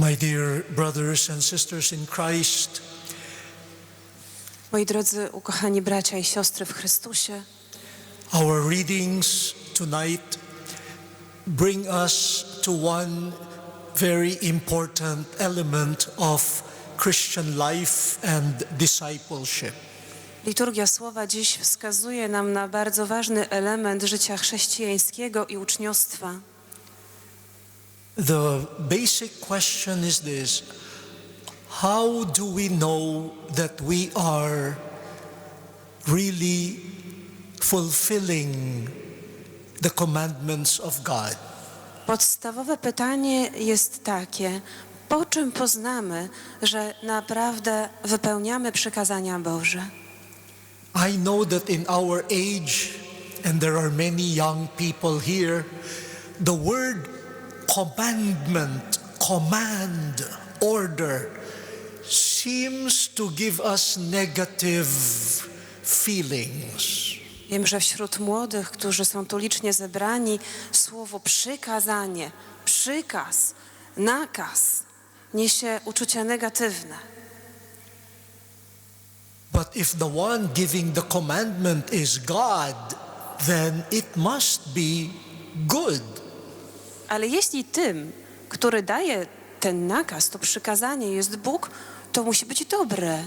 My dear brothers and sisters in Christ, Moi drodzy, ukochani bracia i siostry w Chrystusie, our readings tonight bring us to one very important element of Christian life and discipleship. liturgia słowa dziś wskazuje nam na bardzo ważny element życia chrześcijańskiego i uczniostwa. The basic question is this How do we know that we are really fulfilling the commandments of God? Podstawowe pytanie jest takie: po czym poznamy, że naprawdę wypełniamy przykazania Boże? I know that in our age, and there are many young people here, the word commandment, command, order seems to give us negative feelings. Wiem, że wśród młodych, którzy są tu licznie zebrani, słowo przykazanie, przykaz, nakaz niesie uczucia negatywne. But if the one giving the commandment is God, then it must be good. Ale jeśli tym, który daje ten nakaz, to przykazanie jest Bóg, to musi być dobre.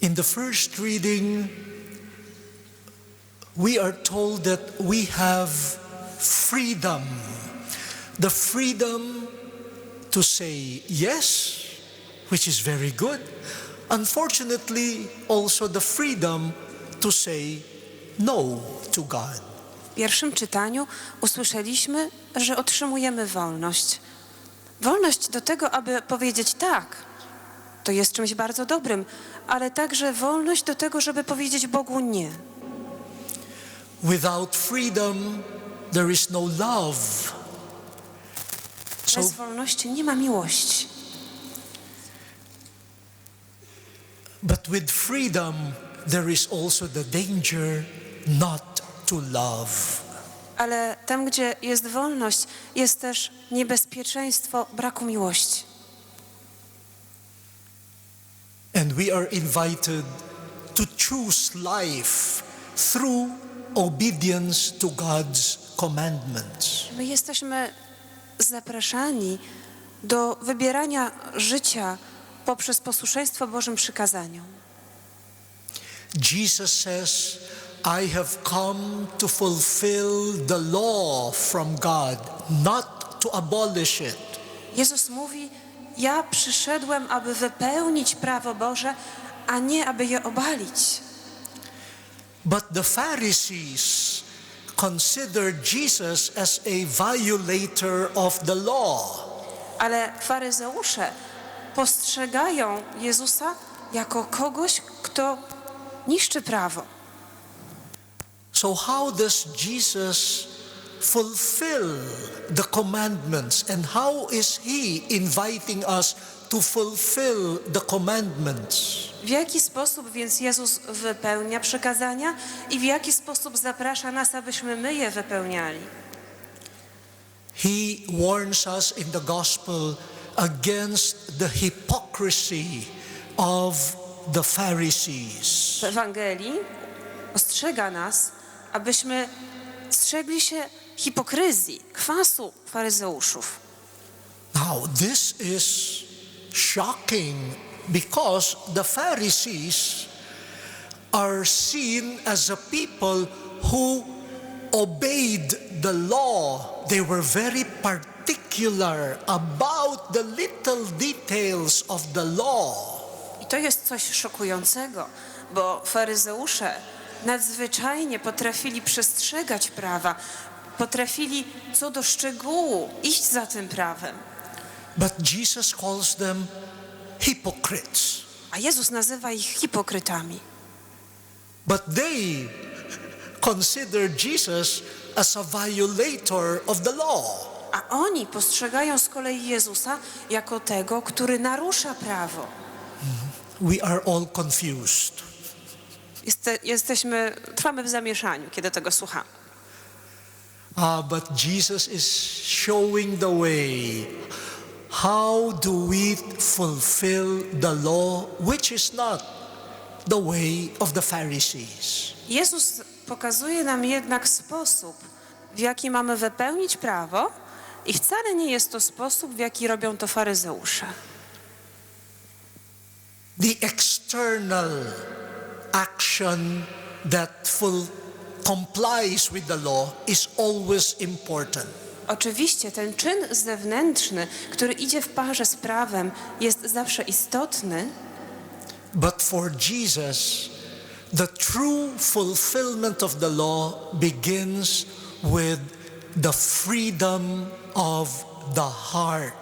In the first reading, we are told that we have freedom. The freedom to say yes, which is very good. Unfortunately, also the freedom to say no to God. W pierwszym czytaniu usłyszeliśmy, że otrzymujemy wolność. Wolność do tego, aby powiedzieć tak. To jest czymś bardzo dobrym, ale także wolność do tego, żeby powiedzieć Bogu nie. Without freedom, there is no love. So, Bez wolności nie ma miłości. but with freedom, there is also the danger not to love. Ale tam, gdzie jest wolność, jest też niebezpieczeństwo braku miłości. And we are invited to choose life through obedience to God's commandments. My jesteśmy zapraszani do wybierania życia poprzez posłuszeństwo Bożym przykazaniom. Jesus says, I have come to fulfill the law from God, not to abolish it. Jezus mówi: Ja przyszedłem, aby wypełnić prawo Boże, a nie aby je obalić. But the Pharisees considered Jesus as a violator of the law. Ale faryzeusze postrzegają Jezusa jako kogoś, kto niszczy prawo. So, how does Jesus fulfill the commandments and how is he inviting us to fulfill the commandments? W jaki sposób więc Jezus wypełnia przykazania i w jaki sposób zaprasza nas, abyśmy my je wypełniali? He warns us in the gospel against the hypocrisy of the Pharisees. W Ewangelii ostrzega nas, abyśmy strzegli się hipokryzji, kwasu faryzeuszów. Now, this is shocking because the Pharisees are seen as a people who obeyed the law. They were very particular about the little details of the law. I to jest coś szokującego, bo faryzeusze nadzwyczajnie potrafili przestrzegać prawa, potrafili co do szczegółu iść za tym prawem. But Jesus calls them hypocrites. A Jezus nazywa ich hipokrytami. But they consider Jesus as a violator of the law. A oni postrzegają z kolei Jezusa jako tego, który narusza prawo. We are all confused. Jeste, jesteśmy, trwamy w zamieszaniu, kiedy tego słuchamy. Ah, but Jesus is showing the way. How do we fulfill the law, which is not the way of the Pharisees? Jezus pokazuje nam jednak sposób, w jaki mamy wypełnić prawo, i wcale nie jest to sposób, w jaki robią to faryzeusze. The external action that full complies with the law is always important. Oczywiście ten czyn zewnętrzny, który idzie w parze z prawem, jest zawsze istotny, But for Jesus, the true fulfillment of the law begins with the freedom of the heart.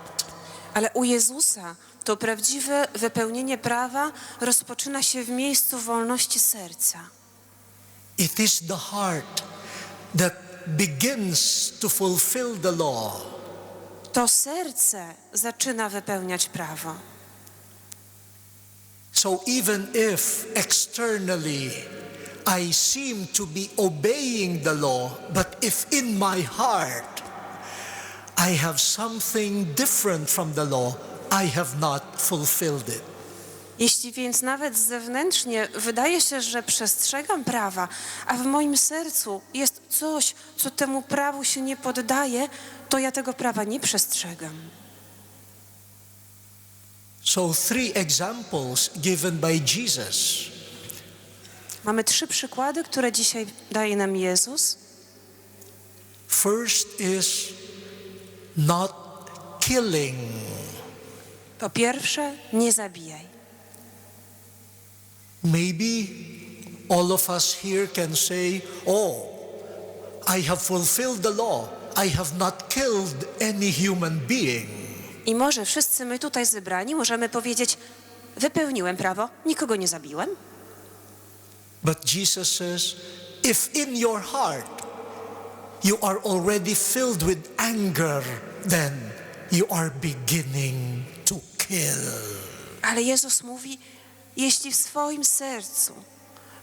ale u Jezusa to prawdziwe wypełnienie prawa rozpoczyna się w miejscu wolności serca. It is the heart that begins to fulfill the law. To serce zaczyna wypełniać prawo. So even if externally I seem to be obeying the law, but if in my heart I have something different from the law, I have not fulfilled it. Jeśli więc nawet zewnętrznie wydaje się, że przestrzegam prawa, a w moim sercu jest coś, co temu prawu się nie poddaje, to ja tego prawa nie przestrzegam. So, three examples given by Jesus. Mamy trzy przykłady, które dzisiaj daje nam Jezus. First is not killing. Po pierwsze, nie zabijaj. Maybe all of us here can say, Oh, I have fulfilled the law. I have not killed any human being. I może wszyscy my tutaj zebrani możemy powiedzieć: Wypełniłem prawo, nikogo nie zabiłem. But Jesus says, if in your heart you are already filled with anger, then you are beginning kill. Ale Jezus mówi: Jeśli w swoim sercu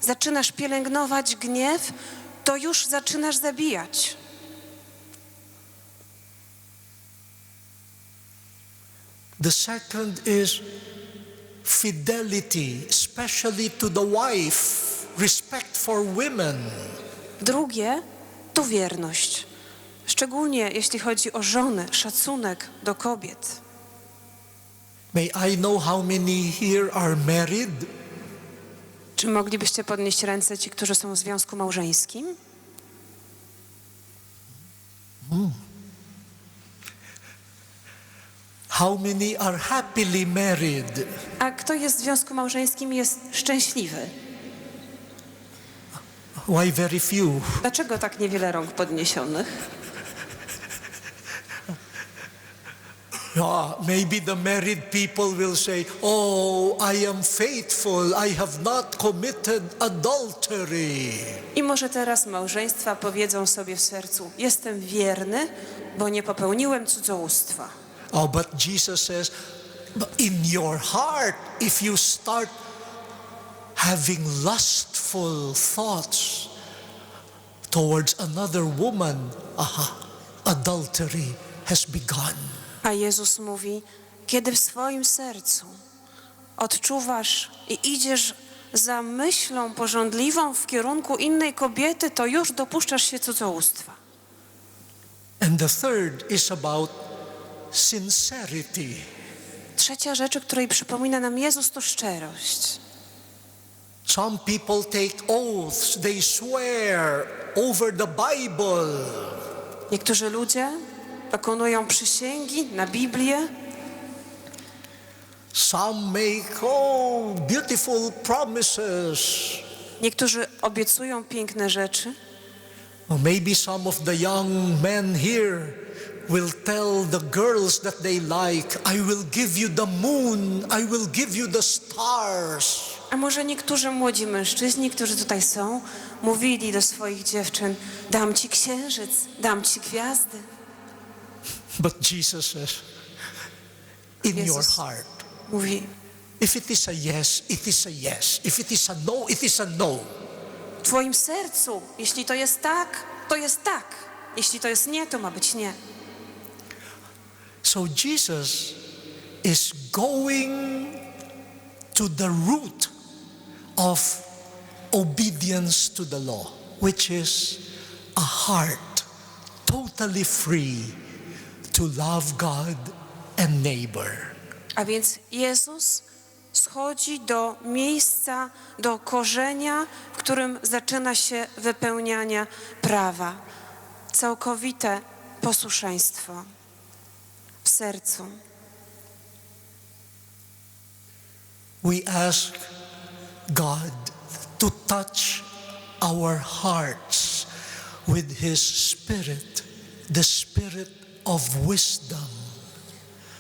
zaczynasz pielęgnować gniew, to już zaczynasz zabijać. The second is fidelity, especially to the wife, respect for women. Drugie to wierność. Szczególnie jeśli chodzi o żonę, szacunek do kobiet. May I know how many here are married? Czy moglibyście podnieść ręce ci, którzy są w związku małżeńskim? How many are happily married? A kto jest w związku małżeńskim jest szczęśliwy? Why very few? Dlaczego tak niewiele rąk podniesionych? Ah, maybe the married people will say, Oh, I am faithful, I have not committed adultery. I może teraz małżeństwa powiedzą sobie w sercu: Jestem wierny, bo nie popełniłem cudzołóstwa. Oh, but Jesus says, "But in your heart, if you start having lustful thoughts towards another woman, aha, adultery has begun. A Jezus mówi: Kiedy w swoim sercu odczuwasz i idziesz za myślą porządliwą w kierunku innej kobiety, to już dopuszczasz się cudzołóstwa. And the third is about sincerity. Trzecia rzecz, o której przypomina nam Jezus, to szczerość. Some people take oaths, they swear over the Bible. Niektórzy ludzie dokonują przysięgi na Biblię, Some make, oh, beautiful promises. niektórzy obiecują piękne rzeczy, Or maybe some of the young men here will tell the girls that they like, I will give you the moon, I will give you the stars. a może niektórzy młodzi mężczyźni, którzy tutaj są, mówili do swoich dziewczyn: Dam ci księżyc, dam ci gwiazdy. But Jesus says, in your heart, mówi: if it is a yes, it is a yes. If it is a no, it is a no. W Twoim sercu, jeśli to jest tak, to jest tak. Jeśli to jest nie, to ma być nie. So Jesus is going to the root of obedience to the law, which is a heart totally free to love God and neighbor. A więc Jezus schodzi do miejsca, do korzenia, w którym zaczyna się wypełnianie prawa. Całkowite posłuszeństwo w sercu. We ask God to touch our hearts with His Spirit, the Spirit of wisdom.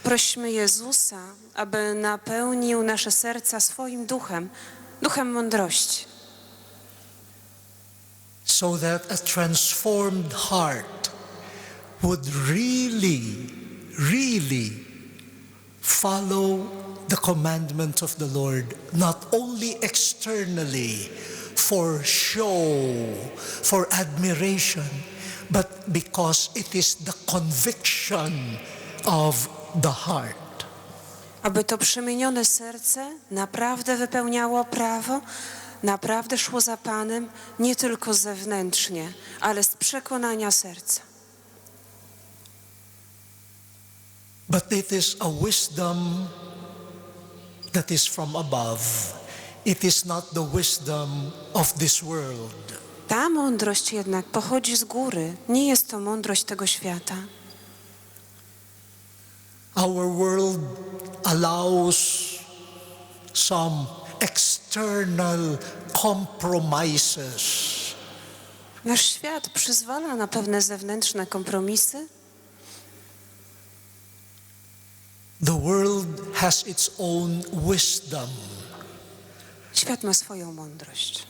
Prośmy Jezusa, aby napełnił nasze serca swoim duchem, duchem mądrości, so that a transformed heart would really, really follow the commandment of the Lord, not only externally for show, for admiration, but because it is the conviction of the heart. aby to przemienione serce naprawdę wypełniało prawo, naprawdę szło za Panem, nie tylko zewnętrznie, ale z przekonania serca. But it is a wisdom that is from above. It is not the wisdom of this world. Ta mądrość jednak pochodzi z góry, nie jest to mądrość tego świata. Our world allows some external compromises. Nasz świat przyzwala na pewne zewnętrzne kompromisy. The world has its own wisdom, Świat ma swoją mądrość.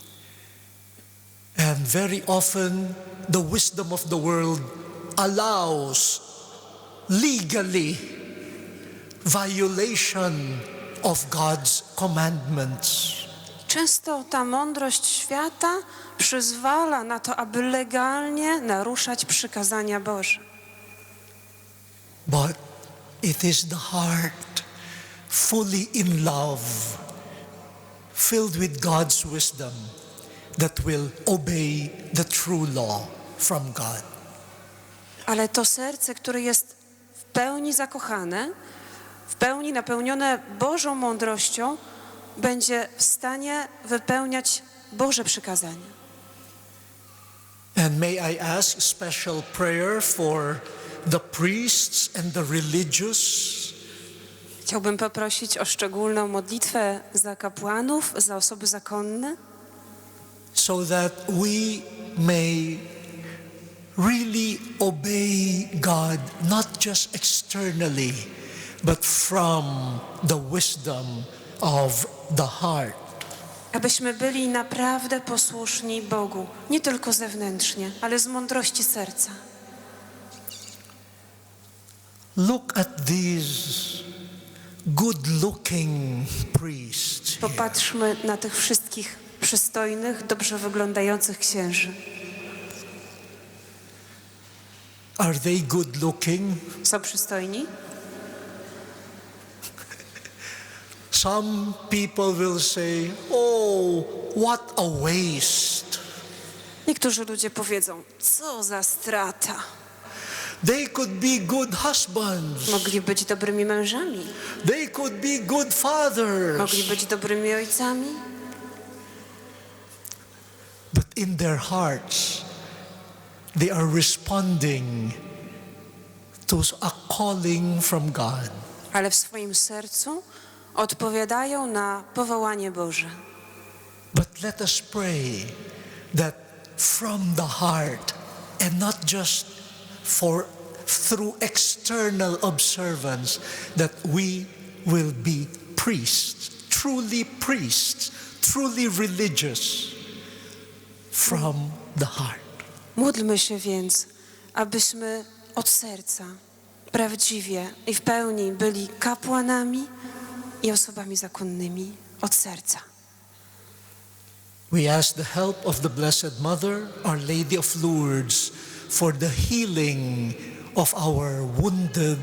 And very often the wisdom of the world allows legally violation of God's commandments. Często ta mądrość świata przyzwala na to, aby legalnie naruszać przykazania Boże. But it is the heart fully in love, filled with God's wisdom, that will obey the true law from God. Ale to serce, które jest w pełni zakochane, w pełni napełnione Bożą mądrością, będzie w stanie wypełniać Boże przykazania. And may I ask special prayer for the priests and the religious Chciałbym poprosić o szczególną modlitwę za kapłanów, za osoby zakonne, so that we may really obey God, not just externally, but from the wisdom of the heart. abyśmy byli naprawdę posłuszni Bogu, nie tylko zewnętrznie, ale z mądrości serca. Look at these good looking priests. Popatrzmy na tych wszystkich przystojnych, dobrze wyglądających księży. Are they good looking? Są przystojni? Some people will say, Oh, what a waste. Niektórzy ludzie powiedzą, co za strata. They could be good husbands. Mogli być dobrymi mężami, They could be good fathers. mogli być dobrymi ojcami, in their hearts, they are responding to a calling from God. ale w swoim sercu odpowiadają na powołanie Boże. But let us pray that from the heart and not just for through external observance that we will be priests, truly priests, truly religious from the heart. Módlmy się więc, abyśmy od serca prawdziwie i w pełni byli kapłanami i osobami zakonnymi od serca. We ask the help of the Blessed Mother, Our Lady of Lourdes, for the healing of our wounded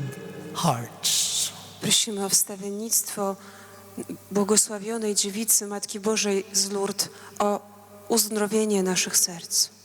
hearts. Prosimy o wstawiennictwo błogosławionej dziewicy Matki Bożej z Lourdes, o uzdrowienie naszych serc.